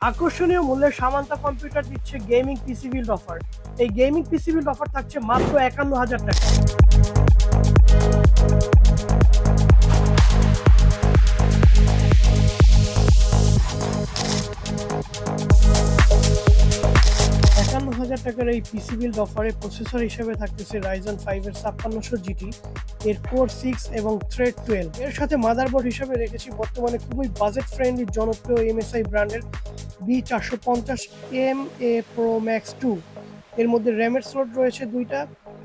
আকর্ষণীয় মূল্যে সামান্তা কম্পিউটার দিচ্ছে গেমিং পিসি বিল্ড অফার এই গেমিং পিসি বিল্ড অফার থাকছে মাত্র একান্ন হাজার টাকা। হাজার টাকার এই পিসি বিল্ড অফারে প্রসেসর হিসেবে থাকতেছে রাইজন ফাইভের ছাপ্পান্নশো জিটি এর কোর সিক্স এবং থ্রেড টুয়েলভ এর সাথে মাদারবোর্ড হিসেবে রেখেছি বর্তমানে খুবই বাজেট ফ্রেন্ডলি জনপ্রিয় এমএসআই ব্র্যান্ডের বি চারশো পঞ্চাশ M A pro max two এর মধ্যে র্যামের স্লট রয়েছে দুইটা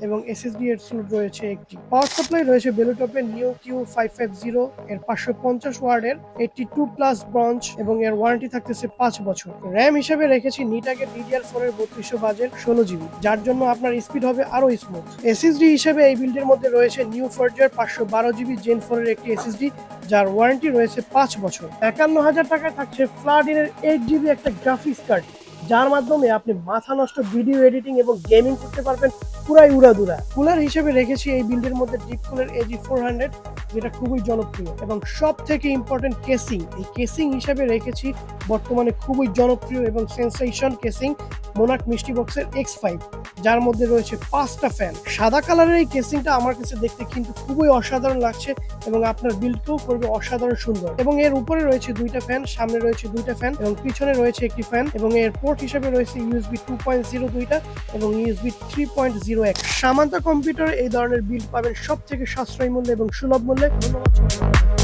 এবং এসএসডি এর স্লট রয়েছে একটি। পাওয়ার সাপ্লাই রয়েছে বেলুটপের new Q five five zero এর পাঁচশো পঞ্চাশ ওয়ার্ডের এইটটি টু প্লাস ব্রঞ্চ এবং এর ওয়ারেন্টি থাকতেছে পাঁচ বছর। র্যাম হিসেবে রেখেছি নিটাকে ডিডিআর ফোর এর বত্রিশশো বাজের ষোলো জিবি যার জন্য আপনার স্পিড হবে আরও স্মুথ এসএসডি হিসেবে এই বিল্ডের মধ্যে রয়েছে নিউ ফর্জার পাঁচশো বারো জিবি জেন ফোর এর একটি এসএসডি যার ওয়ারেন্টি রয়েছে পাঁচ বছর। একান্ন হাজার টাকায় থাকছে ফ্লাডিনের এইট জিবি একটা গ্রাফিক্স কার্ড যার মাধ্যমে আপনি মাথা নষ্ট ভিডিও এডিটিং এবং গেমিং করতে পারবেন পুরাই উড়াদুরা। কুলার হিসেবে রেখেছি এই বিল্ডের মধ্যে deep cooler AG four hundred যেটা খুবই জনপ্রিয়। এবং সব থেকে ইম্পর্টেন্ট কেসিং এই কেসিং হিসেবে রেখেছি বর্তমানে খুবই জনপ্রিয় এবং সেন্সেশন কেসিং মোনাক মিষ্টি বক্সের এক্স ফাইভ যার মধ্যে রয়েছে পাঁচটা ফ্যান সাদা কালারের এই কেসিংটা আমার কাছে দেখতে কিন্তু খুবই অসাধারণ লাগছে এবং আপনার বিল্ডকেও করবে অসাধারণ সুন্দর। এবং এর উপরে রয়েছে দুইটা ফ্যান সামনে রয়েছে দুইটা ফ্যান এবং পিছনে রয়েছে একটি ফ্যান এবং এর পোর্ট হিসেবে রয়েছে ইউএসবি টু পয়েন্ট জিরো দুইটা এবং ইউএসবি থ্রি পয়েন্ট জিরো এক। সামান্তা কম্পিউটার এই ধরনের বিল্ড পাবেন সব থেকে সাশ্রয়ী মূল্যে এবং সুলভ মূল্যে। ধন্যবাদ।